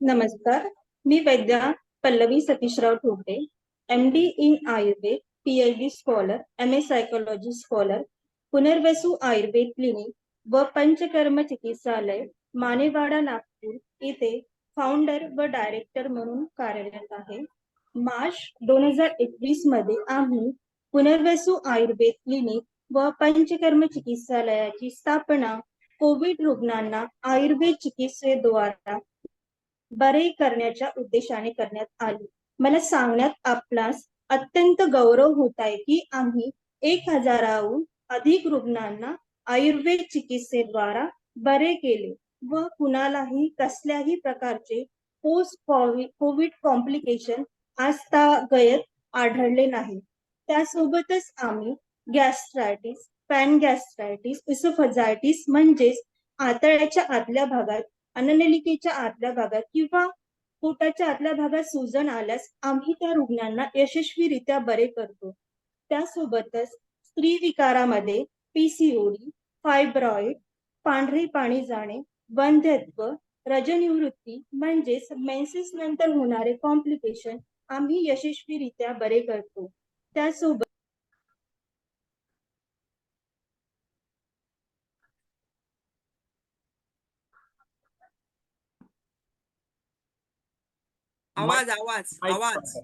नमस्कार मी Vaidya Pallavi Satishrao Thokde M D in Ayurveda PhD scholar M A psychology scholar Punarvasu Ayurveda clinic व पंचकर्म चिकित्सालय मानेवाडा नागपूर येथे founder व director म्हणून कार्यरत आहे. मार्च दोन हजार एकवीसमध्ये आम्ही पुनर्वसू आयुर्वेद क्लिनिक व पंचकर्म चिकित्सालयाची स्थापना कोविड रुग्णांना आयुर्वेद चिकित्सेद्वारा बरे करण्याच्या उद्देशाने करण्यात आली. मला सांगण्यात आपणास अत्यंत गौरव होत आहे की आम्ही एक हजाराहून अधिक रुग्णांना आयुर्वेद चिकित्सेद्वारा बरे केले व कुणालाही कसल्याही प्रकारचे पोस्ट कोविड कॉम्प्लिकेशन आजतागयत आढळले नाही. त्यासोबतच आम्ही गॅस्ट्रायटिस पॅनगॅस्ट्रायटिस इसोफजायटिस म्हणजेच आतळ्याच्या आतल्या भागात अननलिकेच्या आतल्या भागात किंवा पोटाच्या आतल्या भागात सुजन आल्यास आम्ही त्या रुग्णांना यशस्वीरित्या बरे करतो. त्यासोबतच स्त्री विकारामध्ये पीसीओडी फायब्रॉइड पांढरे पाणी जाणे वंध्यत्व रजनिवृत्ती म्हणजेच मेन्सेस नंतर होणारे कॉम्प्लिकेशन आम्ही यशस्वीरित्या बरे करतो. त्यासोबत आवाज आवाज माईक आवाज.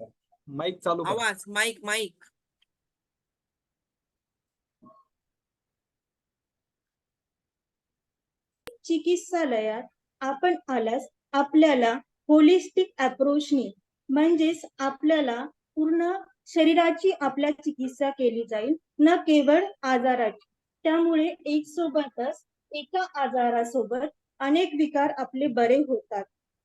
माईक चालू. आवाज माईक माईक चिकित्सालयात आपण आल्यास आपल्याला होलिस्टिक अप्रोचने म्हणजेच आपल्याला पूर्ण शरीराची आपल्या चिकित्सा केली जाईल न केवळ आजाराची. त्यामुळे एक सोबतच एका आजारासोबत अनेक विकार आपले बरे होतात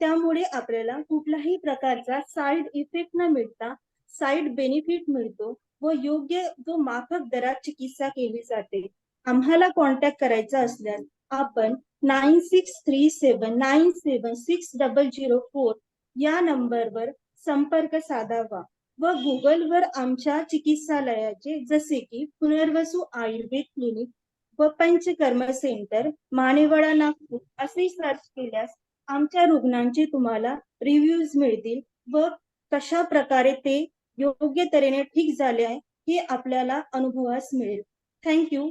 त्यामुळे आपल्याला कुठल्याही प्रकारचा साईड इफेक्ट न मिळता साईड बेनिफिट मिळतो व योग्य व माफक दरात चिकित्सा केली जाते. आम्हाला कॉन्टॅक्ट करायचा असल्यास आपण nine six three seven nine seven six double zero four या नंबरवर संपर्क साधावा व गुगलवर आमच्या चिकित्सालयाचे जसे की पुनर्वसू आयुर्वेद क्लिनिक व पंचकर्म सेंटर मानेवाडा नागपूर असे सर्च केल्यास आमच्या रुग्णांचे तुम्हाला रिव्ह्यूज मिळतील व कशा प्रकारे ते योग्य तऱ्हेने ठीक झाले आहे हे आपल्याला अनुभवास मिळेल. थँक्यू